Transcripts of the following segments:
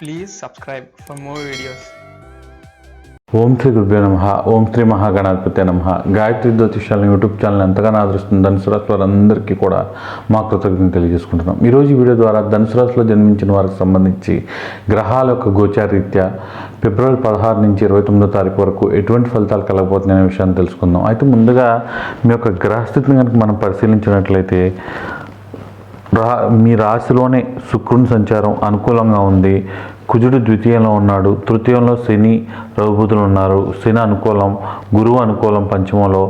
Please subscribe for more videos ఓం శ్రీ దుర్భ్య నమ ఓం శ్రీ మహాగణాధిపతి నమ. గాయత్రి జ్యోతిషాల యూట్యూబ్ ఛానల్ ఎంతగానో ఆదరిస్తుంది ధనుసు రాశి వారందరికీ కూడా మా కృతజ్ఞతలు తెలియజేసుకుంటున్నాం. ఈరోజు వీడియో ద్వారా ధనుసు రాశిలో జన్మించిన వారికి సంబంధించి గ్రహాల యొక్క గోచారీత్యా ఫిబ్రవరి పదహారు నుంచి ఇరవై తొమ్మిదో తారీఖు వరకు ఎటువంటి ఫలితాలు కలగబోతున్నాయి అనే విషయాన్ని తెలుసుకుందాం. అయితే ముందుగా మీ యొక్క గ్రహస్థితిని కనుక మనం పరిశీలించినట్లయితే రా మీ రాశిలోనే శుక్రుని సంచారం అనుకూలంగా ఉంది. కుజుడు ద్వితీయంలో ఉన్నాడు. తృతీయంలో శని రఘుబుధులు ఉన్నారు. శని అనుకూలం గురువు అనుకూలం పంచమంలో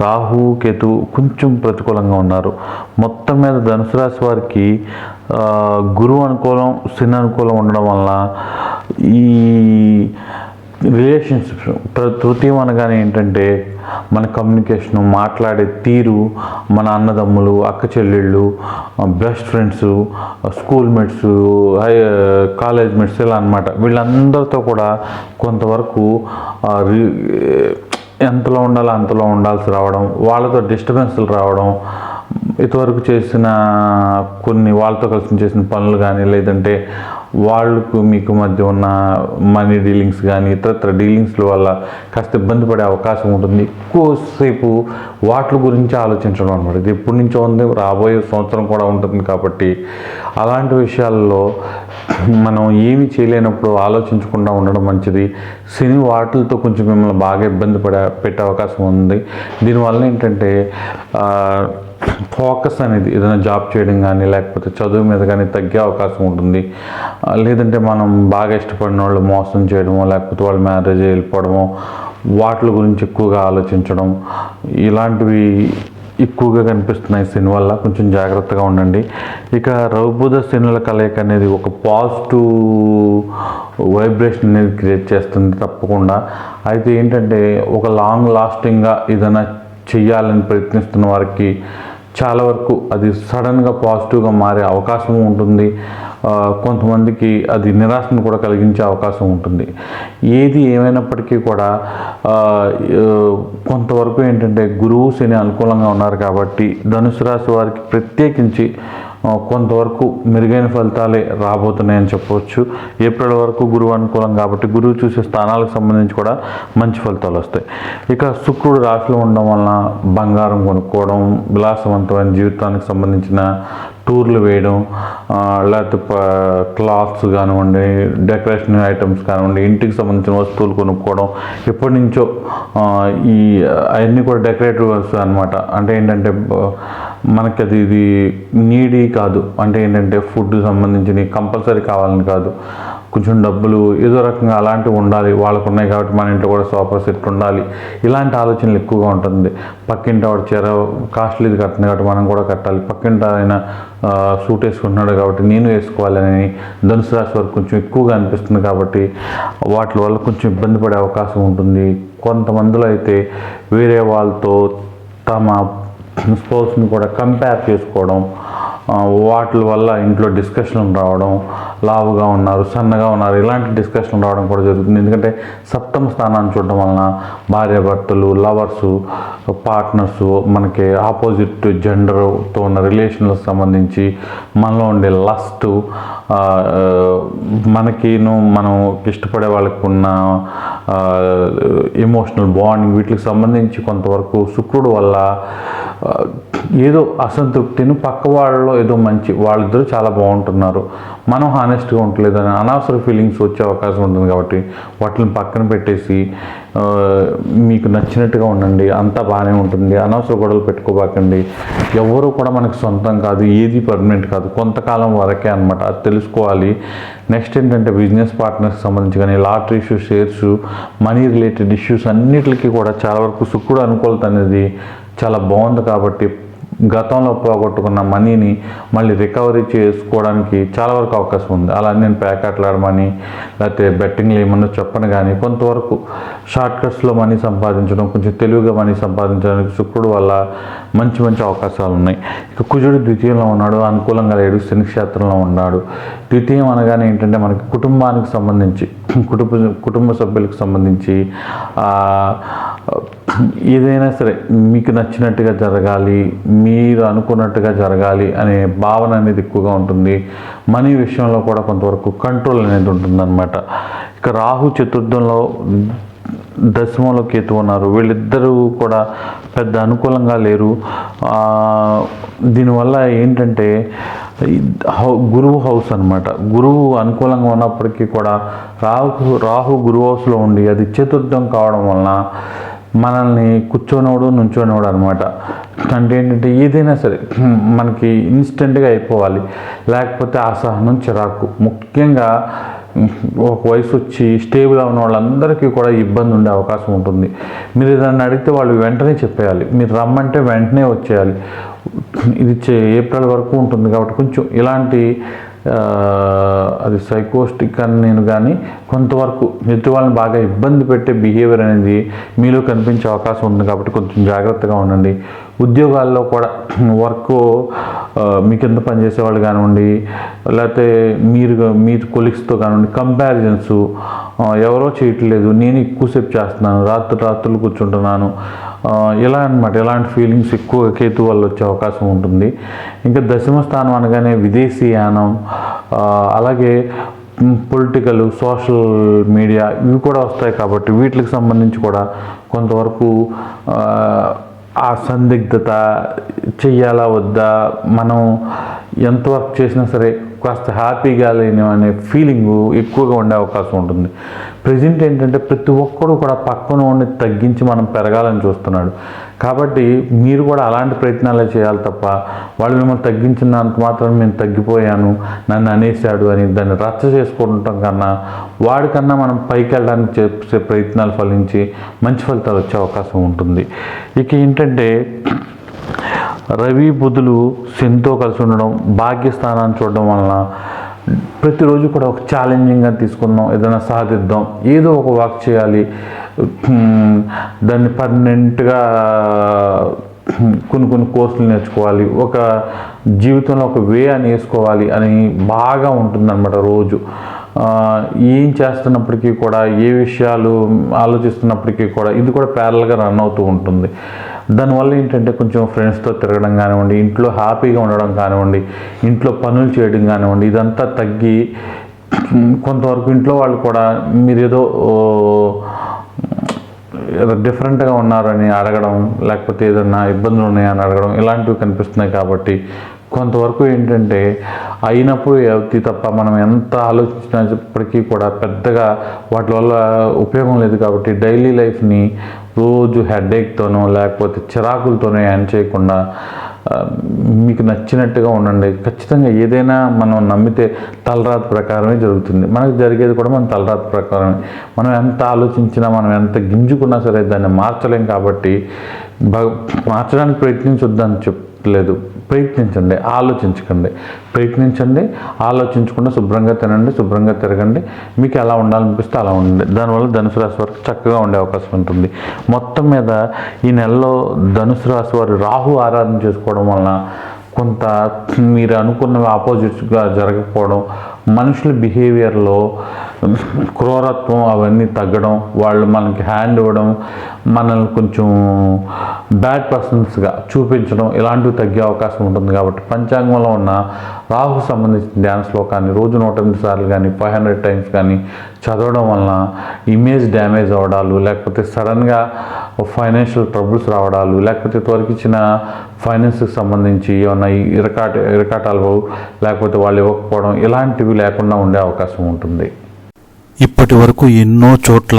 రాహు కేతు కొంచెం ప్రతికూలంగా ఉన్నారు. మొత్తం మీద ధనుసు రాశి వారికి గురువు అనుకూలం శని అనుకూలం ఉండడం వల్ల ఈ రిలేషన్షిప్స్ తృతీయం అనగానే ఏంటంటే మన కమ్యూనికేషను మాట్లాడే తీరు మన అన్నదమ్ములు అక్క చెల్లెళ్ళు best friends school mates high college mates ఇలా అనమాట వీళ్ళందరితో కూడా కొంతవరకు రి- ఎంతలో ఉండాలో అంతలో ఉండాల్సి రావడం వాళ్ళతో డిస్టర్బెన్స్లు రావడం ఇంతవరకు చేసిన కొన్ని వాళ్ళతో కలిసి చేసిన పనులు కానీ లేదంటే వాళ్ళకు మీకు మధ్య ఉన్న మనీ డీలింగ్స్ కానీ ఇతరత్ర డీలింగ్స్ల వల్ల కాస్త ఇబ్బంది పడే అవకాశం ఉంటుంది. ఎక్కువసేపు వాటి గురించి ఆలోచించడం అనమాట ఇది ఎప్పటి నుంచో ఉంది రాబోయే సంవత్సరం కూడా ఉంటుంది కాబట్టి అలాంటి విషయాల్లో మనం ఏమి చేయలేనప్పుడు ఆలోచించకుండా ఉండడం మంచిది. సినీ వాటిలతో కొంచెం మిమ్మల్ని బాగా ఇబ్బంది పడే పెట్టే అవకాశం ఉంది. దీనివల్ల ఏంటంటే ఫోకస్ అనేది ఏదైనా జాబ్ చేయడం కానీ లేకపోతే చదువు మీద కానీ తగ్గే అవకాశం ఉంటుంది. లేదంటే మనం బాగా ఇష్టపడిన వాళ్ళు మోసం చేయడమో లేకపోతే వాళ్ళు మ్యారేజ్ వెళ్ళిపోవడమో వాటి గురించి ఎక్కువగా ఆలోచించడం ఇలాంటివి ఎక్కువగా కనిపిస్తున్నాయి శని వల్ల. కొంచెం జాగ్రత్తగా ఉండండి. ఇక రౌబుధ శనుల కలయిక అనేది ఒక పాజిటివ్ వైబ్రేషన్ అనేది క్రియేట్ చేస్తుంది తప్పకుండా. అయితే ఏంటంటే ఒక లాంగ్ లాస్టింగ్గా ఏదైనా చెయ్యాలని ప్రయత్నిస్తున్న వారికి చాలా వరకు అది సడన్గా పాజిటివ్గా మారే అవకాశం ఉంటుంది. కొంతమందికి అది నిరాశను కూడా కలిగించే అవకాశం ఉంటుంది. ఏది ఏమైనప్పటికీ కూడా కొంతవరకు ఏంటంటే గురువు శని అనుకూలంగా ఉన్నారు కాబట్టి ధనుసు రాశి వారికి ప్రత్యేకించి కొంతవరకు మెరుగైన ఫలితాలే రాబోతున్నాయని చెప్పవచ్చు. ఏప్రిల్ వరకు గురువు అనుకూలం కాబట్టి గురువు చూసే స్థానాలకు సంబంధించి కూడా మంచి ఫలితాలు వస్తాయి. ఇక శుక్రుడు రాశిలో ఉండడం వలన బంగారం కొనుక్కోవడం విలాసవంతమైన జీవితానికి సంబంధించిన టూర్లు వేయడం లేకపోతే క్లాత్స్ కానివ్వండి డెకరేషన్ ఐటమ్స్ కానివ్వండి ఇంటికి సంబంధించిన వస్తువులు కొనుక్కోవడం ఎప్పటి నుంచో ఈ అవన్నీ కూడా డెకరేటివ్ అనమాట అంటే ఏంటంటే మనకి అది ఇది నీడీ కాదు. అంటే ఏంటంటే ఫుడ్ సంబంధించిన కంపల్సరీ కావాలని కాదు. కొంచెం డబ్బులు ఏదో రకంగా అలాంటివి ఉండాలి వాళ్ళకు ఉన్నాయి కాబట్టి మన ఇంట్లో కూడా సోఫా సెట్ ఉండాలి. ఇలాంటి ఆలోచనలు ఎక్కువగా ఉంటుంది. పక్కింటి వాడు చీర కాస్ట్లీది కట్టింది కాబట్టి మనం కూడా కట్టాలి. పక్కింటి ఆయన సూట్ వేసుకుంటున్నాడు కాబట్టి నేను వేసుకోవాలని ధనుసు రాశి వారికి కొంచెం ఎక్కువగా అనిపిస్తుంది కాబట్టి వాటి వల్ల కొంచెం ఇబ్బంది పడే అవకాశం ఉంటుంది. కొంతమందిలో అయితే వేరే వాళ్ళతో తమ స్పోర్ట్స్ని కూడా కంపేర్ చేసుకోవడం వాటి వల్ల ఇంట్లో డిస్కషన్లు రావడం లావుగా ఉన్నారు సన్నగా ఉన్నారు ఇలాంటి డిస్కషన్ రావడం కూడా జరుగుతుంది. ఎందుకంటే సప్తమ స్థానాన్ని చూడడం వలన భార్యాభర్తలు లవర్సు పార్ట్నర్స్ మనకి ఆపోజిట్ జెండర్తో ఉన్న రిలేషన్లకు సంబంధించి మనలో ఉండే లస్ట్ మనకిను మనం ఇష్టపడే వాళ్ళకి ఉన్న ఎమోషనల్ బాండింగ్ వీటికి సంబంధించి కొంతవరకు శుక్రుడు వల్ల ఏదో అసంతృప్తిని పక్క వాళ్ళలో ఏదో మంచి వాళ్ళిద్దరూ చాలా బాగుంటున్నారు. మనం హానెస్ట్గా ఉండలేదు అని అనవసర ఫీలింగ్స్ వచ్చే అవకాశం ఉంటుంది కాబట్టి వాటిని పక్కన పెట్టేసి మీకు నచ్చినట్టుగా ఉండండి అంతా బాగానే ఉంటుంది అనవసర గొడవలు పెట్టుకోబాకండి. ఎవరు కూడా మనకు సొంతం కాదు ఏది పర్మనెంట్ కాదు కొంతకాలం వరకే అనమాట అది తెలుసుకోవాలి. నెక్స్ట్ ఏంటంటే బిజినెస్ పార్ట్నర్స్కి సంబంధించి కానీ lottery issues shares money related issues అన్నిటికీ కూడా చాలా వరకు శుక్రుడు అనుకూలత అనేది చాలా బాగుంది కాబట్టి గతంలో పోగొట్టుకున్న మనీని మళ్ళీ రికవరీ చేసుకోవడానికి చాలా వరకు అవకాశం ఉంది. అలా నేను ప్యాకెట్లాడమని లేకపోతే బెట్టింగ్లు ఏమన్నా చెప్పను కానీ కొంతవరకు షార్ట్ కట్స్లో మనీ సంపాదించడం కొంచెం తెలివిగా మనీ సంపాదించడానికి శుక్రుడు వల్ల మంచి మంచి అవకాశాలు ఉన్నాయి. ఇక కుజుడు ద్వితీయంలో ఉన్నాడు అనుకూలంగా లేడు శని క్షేత్రంలో ఉన్నాడు. ద్వితీయం అనగానే ఏంటంటే మనకి కుటుంబానికి సంబంధించి కుటుంబ కుటుంబ సభ్యులకు సంబంధించి ఏదైనా సరే మీకు నచ్చినట్టుగా జరగాలి మీరు అనుకున్నట్టుగా జరగాలి అనే భావన అనేది ఎక్కువగా ఉంటుంది. మనీ విషయంలో కూడా కొంతవరకు కంట్రోల్ అనేది ఉంటుందన్నమాట. ఇక రాహు చతుర్థంలో దశమంలో కేతు ఉన్నారు. వీళ్ళిద్దరూ కూడా పెద్ద అనుకూలంగా లేరు. దీనివల్ల ఏంటంటే గురువు హౌస్ అనమాట గురువు అనుకూలంగా ఉన్నప్పటికీ కూడా రాహు రాహు గురువు హౌస్లో ఉండి అది చతుర్థం కావడం వలన మనల్ని కూర్చోనోడు నుంచోనోడు అనమాట అంటే ఏంటంటే ఏదైనా సరే మనకి ఇన్స్టెంట్గా అయిపోవాలి. లేకపోతే అసహనం చిరాకు. ముఖ్యంగా ఒక వయసు వచ్చి స్టేబుల్ ఉన్న వాళ్ళందరికీ కూడా ఇబ్బంది ఉండే అవకాశం ఉంటుంది. మీరు ఏదైనా అడిగితే వాళ్ళు వెంటనే చెప్పేయాలి. మీరు రమ్మంటే వెంటనే వచ్చేయాలి. ఇది చే- ఏప్రిల్ వరకు ఉంటుంది కాబట్టి కొంచెం ఇలాంటి అది సైకోస్టిక్ అని నేను కానీ కొంతవరకు ఎదుటి వాళ్ళని బాగా ఇబ్బంది పెట్టే బిహేవియర్ అనేది మీలో కనిపించే అవకాశం ఉంది కాబట్టి కొంచెం జాగ్రత్తగా ఉండండి. ఉద్యోగాల్లో కూడా వర్క్ మీ కింద పనిచేసేవాళ్ళు కానివ్వండి లేకపోతే మీరు మీరు కొలీగ్స్తో కానివ్వండి కంపారిజన్స్ ఎవరో చేయట్లేదు నేను ఎక్కువసేపు చేస్తున్నాను రాత్రి రాత్రులు కూర్చుంటున్నాను ఇలా అనమాట ఇలాంటి ఫీలింగ్స్ ఎక్కువ కేతు వల్ల వచ్చే అవకాశం ఉంటుంది. ఇంకా దశమ స్థానం అనగానే విదేశీయానం అలాగే పొలిటికల్ సోషల్ మీడియా ఇవి కూడా వస్తాయి కాబట్టి వీటికి సంబంధించి కూడా కొంతవరకు ఆ, సందిగ్ధత చెయ్యాలా వద్దా? మనం ఎంత వర్క్ చేసినా సరే కాస్త హ్యాపీగా లేని అనే ఫీలింగు ఎక్కువగా ఉండే అవకాశం ఉంటుంది. ప్రజెంట్ ఏంటంటే ప్రతి ఒక్కడు కూడా పక్కన ఉండి తగ్గించి మనం పెరగాలని చూస్తున్నాడు. కాబట్టి మీరు కూడా అలాంటి ప్రయత్నాలే చేయాలి తప్ప వాళ్ళు మిమ్మల్ని తగ్గించినంత మాత్రం నేను తగ్గిపోయాను నన్ను అనేసాడు అని దాన్ని రచ్చ చేసుకుంటాం కన్నా వాడికన్నా మనం పైకి వెళ్ళడానికి చేసే ప్రయత్నాలు ఫలించి మంచి ఫలితాలు వచ్చే అవకాశం ఉంటుంది. ఇక ఏంటంటే రవి బుధులు శనితో కలిసి ఉండడం భాగ్యస్థానాన్ని చూడడం వలన ప్రతిరోజు కూడా ఒక ఛాలెంజింగ్గా తీసుకుందాం ఏదైనా సాధిద్దాం ఏదో ఒక వర్క్ చేయాలి. దాన్ని పర్మనెంట్గా కొన్ని కొన్ని కోర్సులు నేర్చుకోవాలి. ఒక జీవితంలో ఒక వే అని వేసుకోవాలి అని బాగా ఉంటుందన్నమాట రోజు. ఏం చేస్తున్నప్పటికీ కూడా ఏ విషయాలు ఆలోచిస్తున్నప్పటికీ కూడా ఇది కూడా ప్యారల్గా రన్ అవుతూ ఉంటుంది. దానివల్ల ఏంటంటే కొంచెం ఫ్రెండ్స్తో తిరగడం కానివ్వండి ఇంట్లో హ్యాపీగా ఉండడం కానివ్వండి ఇంట్లో పనులు చేయడం కానివ్వండి ఇదంతా తగ్గి కొంతవరకు ఇంట్లో వాళ్ళు కూడా మీరు ఏదో డిఫరెంట్గా ఉన్నారని అడగడం లేకపోతే ఏదన్నా ఇబ్బందులు ఉన్నాయని అడగడం ఇలాంటివి కనిపిస్తున్నాయి కాబట్టి కొంతవరకు ఏంటంటే అయినప్పుడు అవుతాయి తప్ప మనం ఎంత ఆలోచించినప్పటికీ కూడా పెద్దగా వాటి వల్ల ఉపయోగం లేదు కాబట్టి డైలీ లైఫ్ని రోజు హెడేక్తోనో లేకపోతే చిరాకులతోనో యాన్ చేయకుండా మీకు నచ్చినట్టుగా ఉండండి. ఖచ్చితంగా ఏదైనా మనం నమ్మితే తలరాత ప్రకారమే జరుగుతుంది. మనకు జరిగేది కూడా మన తలరాత ప్రకారమే. మనం ఎంత ఆలోచించినా మనం ఎంత గింజుకున్నా సరే దాన్ని మార్చలేం కాబట్టి బ మార్చడానికి ప్రయత్నించొద్దని చెప్పలేదు. ప్రయత్నించండి ఆలోచించకండి. ప్రయత్నించండి ఆలోచించకుండా శుభ్రంగా తినండి శుభ్రంగా తిరగండి. మీకు ఎలా ఉండాలనిపిస్తే అలా ఉండండి. దానివల్ల ధనుసు రాశి వారికి చక్కగా ఉండే అవకాశం ఉంటుంది. మొత్తం మీద ఈ నెలలో ధనుసు రాశి వారు రాహు ఆరాధన చేసుకోవడం వలన కొంత మీరు అనుకున్నవి ఆపోజిట్గా జరగకపోవడం మనుషుల బిహేవియర్లో క్రూరత్వం అవన్నీ తగ్గడం వాళ్ళు మనకి హ్యాండ్ ఇవ్వడం మనల్ని కొంచెం బ్యాడ్ పర్సన్స్గా చూపించడం ఇలాంటివి తగ్గే అవకాశం ఉంటుంది కాబట్టి పంచాంగంలో ఉన్న రాహు సంబంధించిన ధ్యాన శ్లోకాన్ని రోజు నూట ఎనిమిది సార్లు కానీ ఫైవ్ హండ్రెడ్ టైమ్స్ కానీ చదవడం వలన ఇమేజ్ డ్యామేజ్ అవ్వడాలు లేకపోతే సడన్గా ఫైనాన్షియల్ ట్రబుల్స్ రావడాలు లేకపోతే త్వరకిచ్చిన ఫైనాన్స్కి సంబంధించి ఏమైనా ఇరకాట ఇరకాటాలు లేకపోతే వాళ్ళు ఇవ్వకపోవడం ఇలాంటివి లేకుండా ఉండే అవకాశం ఉంటుంది. ఇప్పటి వరకు ఎన్నో చోట్ల